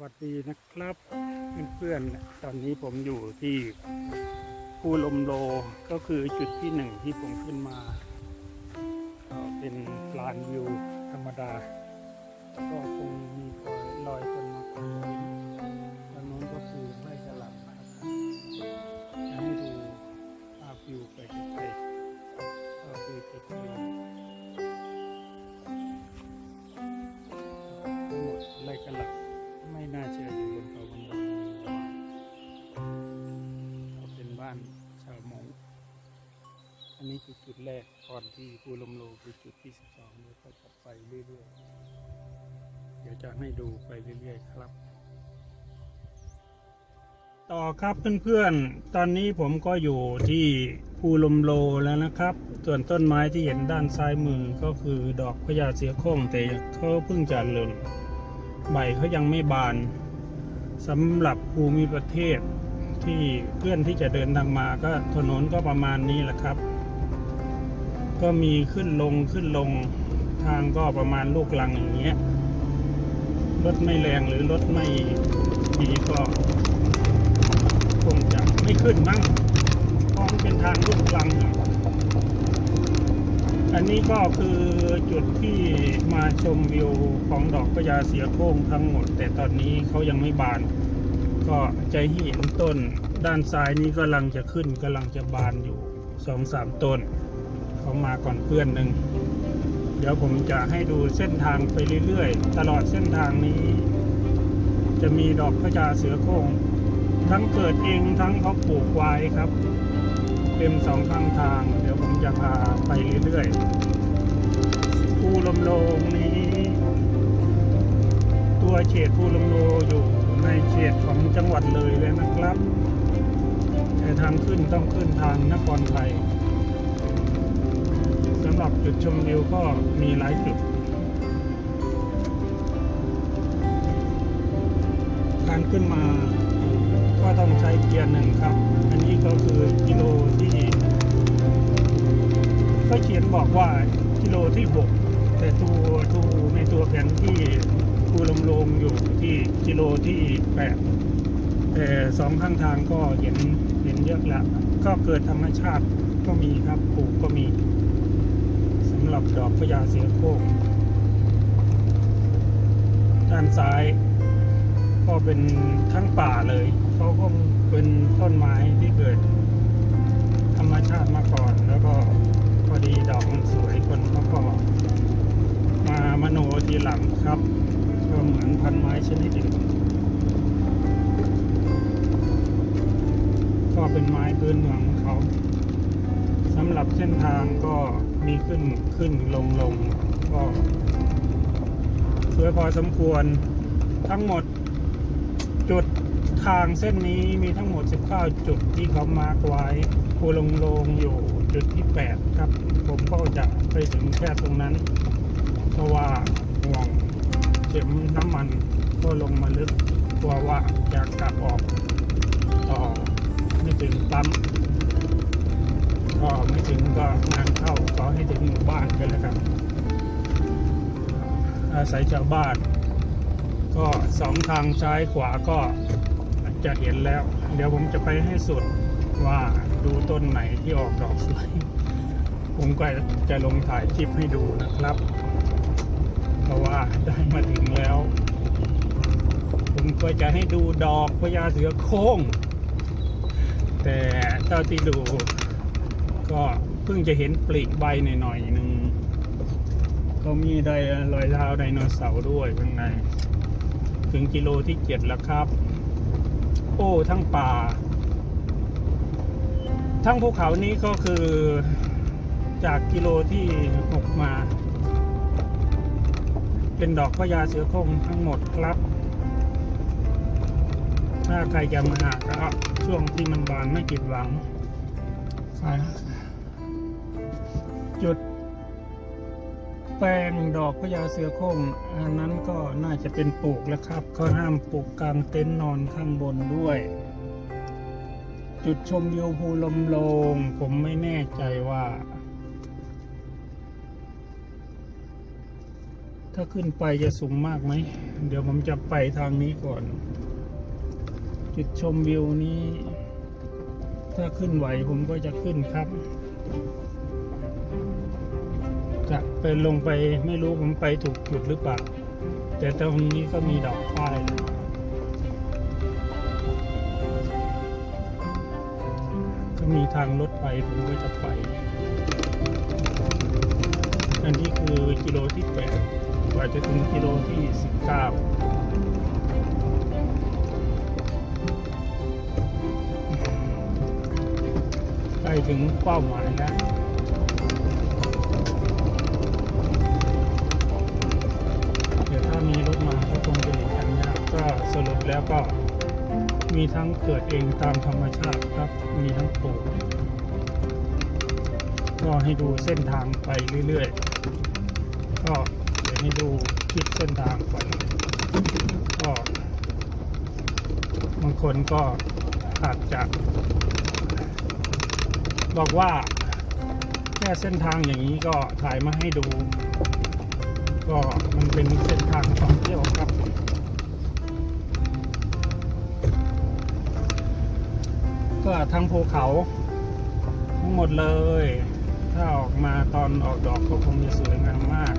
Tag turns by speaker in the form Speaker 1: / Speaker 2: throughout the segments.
Speaker 1: วัสดีนะครับเพื่อนๆตอนนี้ผมอยู่ที่ภูลมโลก็คือจุดที่หนึ่งที่ผมขึ้นมาเป็นลานวิวธรรมดา ก็คงมี แรกก่อนที่ภูลมโลคือจุดที่สิบสองเดี๋ยก็จะไปเรื่อยๆ เดี๋ยวจะให้ดูไปเรื่อยๆครับ ต่อครับเพื่อนๆ ตอนนี้ผมก็อยู่ที่ภูลมโลแล้วนะครับ ส่วนต้นไม้ที่เห็นด้านซ้ายมือก็คือดอกพญาเสือโคร่งแต่เขาเพิ่งจะหล่นใบเขายังไม่บานสำหรับภูมิประเทศที่เพื่อนที่จะเดินทางมาก็ถนนก็ประมาณนี้แหละครับ ก็มีขึ้นลงขึ้นลงทางก็ประมาณลูกลังอย่างเงี้ย รถไม่แรงหรือรถไม่ดีก็คงจะไม่ขึ้นมั้งเพราะมันเป็นทางลูกลัง อันนี้ก็คือจุดที่มาชมวิวของดอกพญาเสียโค้งทั้งหมด แต่ตอนนี้เขายังไม่บาน ก็ใจะเห็นต้นด้านซ้ายนี้กำลังจะขึ้นกำลังจะบานอยู่สองสามต้น เขามาก่อนเพื่อนหนึ่ง เดี๋ยวผมจะให้ดูเส้นทางไปเรื่อยๆ ตลอดเส้นทางนี้ จะมีดอกพญาเสือโคร่งทั้งเกิดเองทั้งเขาปลูกไว้ครับ เต็มสองข้างทาง เดี๋ยวผมจะพาไปเรื่อยๆภูลมโลงนี้ ตัวเขตภูลมโลอยู่ในเขตของจังหวัดเลยเลยนะครับแต่ทางขึ้นต้องขึ้นทางนครไทย จุดชมวิวก็มีหลายจุด การขึ้นมาก็ต้องใช้เกียร์หนึ่งครับ อันนี้ก็คือกิโลที่ก็เขียนบอกว่ากิโลที่หกแต่ตัวตัวในตัวแผนที่ภูลมลงอยู่ที่กิโลที่แปดแต่สองข้างทางก็เห็นเห็นเยอะละก็เกิดธรรมชาติก็มีครับปลูกก็มีำหรับดอกพญาเสือโคร่งด้านซ้าย ก็เป็นทั้งป่าเลยเขาก็เป็นต้นไม้ที่เกิด ธรรมชาติมาก่อน แล้วก็พอดีดอกมันสวยคนเขาก็มามโนทีหลังครับ ก็เหมือนพันไม้ชนิดอื่นก็เป็นไม้พื้นเมืองของเขาสำหรับเส้นทางก็ มีขึ้นขึ้นลงลงก็สวยพอสมควรทั้งหมดจุดทางเส้นนี้มีทั้งหมด 19 จุดที่เขามาร์กไว้ภูลงลงอยู่จุดที่ 8 ครับ ผมก็จะไปถึงแค่ตรงนั้น เพราะว่าห่วงเข็มน้ำมันก็ลงมาลึกกลัวว่าจะกลับออกต่อไม่ถึงปั๊ม ถึงก็งานเข้าขอให้ถึงหมู่บ้านกันแล้วกันอาศัยชาวบ้าน ก็สองทางซ้ายขวาก็จะเห็นแล้ว เดี๋ยวผมจะไปให้สุดว่าดูต้นไหนที่ออกดอกสวยผมก็จะลงถ่ายคลิปให้ดูนะครับ เพราะว่าได้มาถึงแล้ว ผมก็จะให้ดูดอกพญาเสือโคร่งแต่เท่าที่ดู ก็เพิ่งจะเห็นปลีกใบหน่อยๆหนึ่งก็มีได้รอยเท้าไดโนเสาร์ด้วยข้างใน ถึงกิโลที่เจ็ดแล้วครับ โอ้ทั้งป่า ทั้งภูเขานี้ก็คือจากกิโลที่หกมา เป็นดอกพญาเสือโคร่งทั้งหมดครับ ถ้าใครจะมาหาก็ช่วงที่มันบานไม่ผิดหวัง จุด แปลงดอกพญาเสือโคร่งอันนั้นก็น่าจะเป็นปลูกแล้วครับเขาห้ามปลูกกลางเต็นท์นอนข้างบนด้วย จุดชมวิวภูลมโลง ผมไม่แน่ใจว่า ถ้าขึ้นไปจะสูงมากไหม เดี๋ยวผมจะไปทางนี้ก่อน จุดชมวิวนี้ ถ้าขึ้นไหวผมก็จะขึ้นครับ จะไปลงไปไม่รู้ผมไปถูกจุดหรือเปล่า แต่ตรงนี้ก็มีดอกฝ้ายก็มีทางรถไปผมก็จะไป อันนี้คือกิโลที่แปดกว่าจะถึงกิโลที่สิบเก้าใกล้ถึงเป้าหมายแล้ว แล้วก็มีทั้งเกิดเองตามธรรมชาติครับ มีทั้งปลูกก็ให้ดูเส้นทางไปเรื่อยๆ ก็เดี๋ยวให้ดูคลิปเส้นทางไปก็บางคนก็อาจจะบอกว่าแค่เส้นทางอย่างนี้ก็ถ่ายมาให้ดู ก็มันเป็นเส้นทางท่องเที่ยวครับ ก็ทั้งภูเขาทั้งหมดเลย ถ้าออกมาตอนออกดอกก็คงจะสวยงามมาก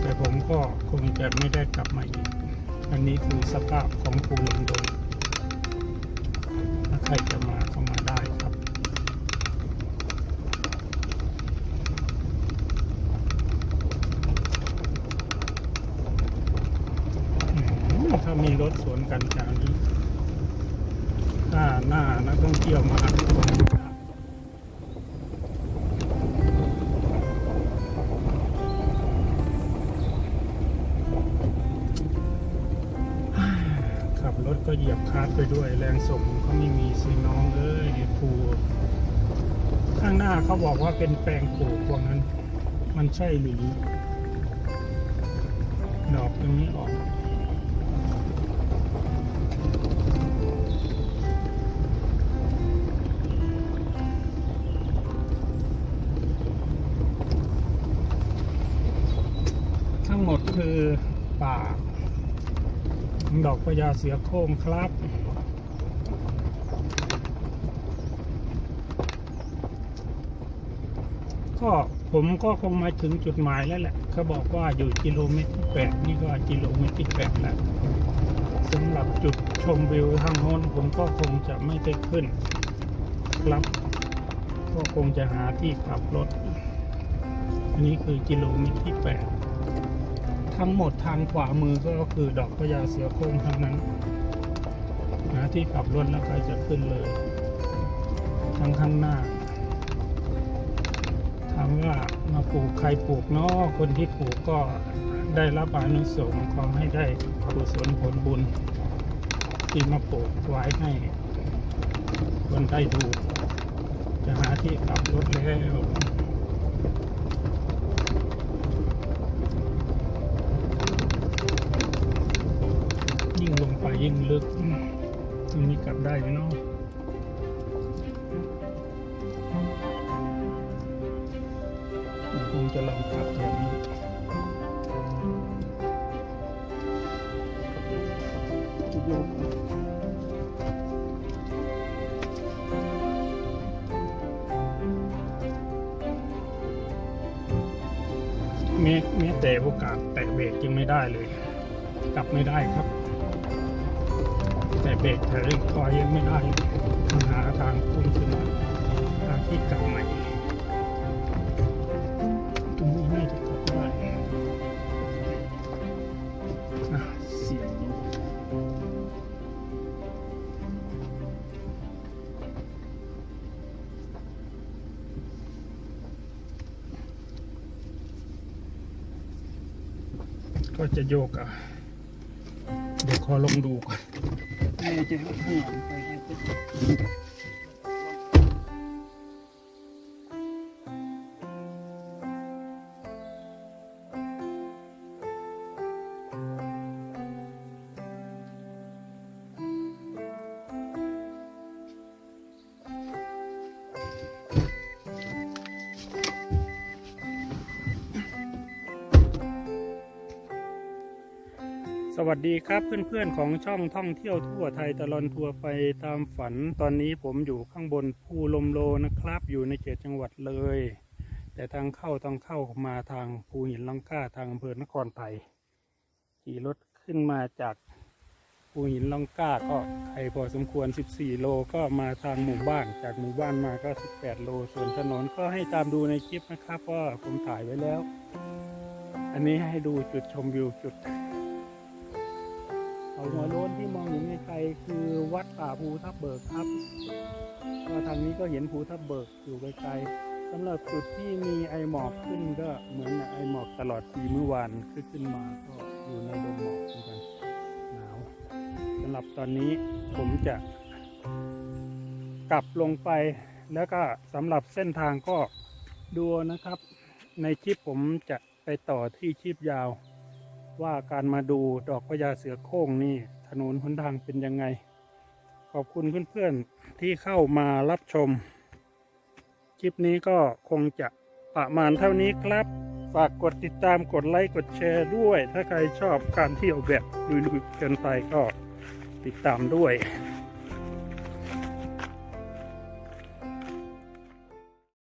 Speaker 1: แต่ผมก็คงจะไม่ได้กลับมาอีก อันนี้คือสภาพของภูลมดงถ้าใครจะมาก็มาได้ครับ อืมถ้ามีรถสวนกันจากนี้ถ้าหน้านักท่องเที่ยวมาก็คงขับรถก็เหยียบคลาสไปด้วยแรงส่งเขาไม่มีสิน้องเอ้ยภูข้างหน้าเขาบอกว่าเป็นแปลงปลูกพวกนั้น มันใช่หรือดอกตรงนี้ออก ทั้งหมดคือป่าดอกพญาเสือโคร่งครับ ก็ผมก็คงมาถึงจุดหมายแล้วแหละ เขาบอกว่าอยู่กิโลเมตรที่แปดนี่ก็กิโลเมตรที่แปดแล้วสำหรับจุดชมวิวทางโน้นผมก็คงจะไม่ได้ขึ้น ครับ ก็คงจะหาที่ขับรถ อันนี้คือกิโลเมตรที่แปด ทั้งหมดทางขวามือก็คือดอกพญาเสือโคร่งทั้งนั้นหาที่ขับรถแล้วใครจะขึ้นเลยทางข้างหน้าถามว่ามาปลูกใครปลูกเนาะคนที่ปลูกก็ได้รับอานุสงส์ขอให้ได้กุศลผลบุญ ที่มาปลูกไว้ให้ คนได้ดู จะหาที่ขับรถแล้ว ยิ่งลึกตรงนี้กลับได้ไหมเนาะคงจะลองขับแถวนี้แม้แม้แต่โอกาสแตะเบรกยังไม่ได้เลย กลับไม่ได้ครับ เบรกแต่คอยยังไม่ได้หาทางพุ่งขึ้นมาทางที่กลับใหม่ตรงนี้น่าจะกลับได้เสียงอยู่ก็จะโยกอะ เดี๋ยวขอลองดูก่อน มันจะข้างห ลังไปให้เป็นวัสดีครับเพื่อนๆของช่องท่องเที่ยวทั่วไทยตลอนทัวร์ไปตามฝันตอนนี้ผมอยู่ข้างบนภูลมโลนะครับ อยู่ในเขตจังหวัดเลย แต่ทางเข้าต้องเข้ามาทางภูหินลังกาทางอำเภอนครไทยขี่รถขึ้นมาจากภูหินลังกาก็ไกลพอสมควร 14 โลก็มาทางหมู่บ้าน จากหมู่บ้านมาก็ 18 โล ส่วนถนนก็ให้ตามดูในคลิปนะครับเพราะว่าผมถ่ายไว้แล้ว อันนี้ให้ดูจุดชมวิวจุด เขาหัวโล้นที่มองเห็นไกลๆคือวัดป่าภูทับเบิกครับก็ทางนี้ก็เห็นภูทับเบิกอยู่ไกลๆสำหรับจุดที่มีไอหมอกขึ้นก็เหมือนไอหมอกตลอดปีเมื่อวานขึ้นขึ้นมาก็อยู่ในดงหมอกเหมือนกันหนาวสำหรับตอนนี้ผมจะกลับลงไปแล้วก็สำหรับเส้นทางก็ดูนะครับ ในคลิปผมจะไปต่อที่คลิปยาว ว่าการมาดูดอกพญาเสือโคร่งนี่ถนนหนทางเป็นยังไง ขอบคุณเพื่อนๆที่เข้ามารับชม คลิปนี้ก็คงจะประมาณเท่านี้ครับ ฝากกดติดตามกดไลค์กดแชร์ด้วย ถ้าใครชอบการเที่ยวแบบลุยๆกันไปก็ติดตามด้วย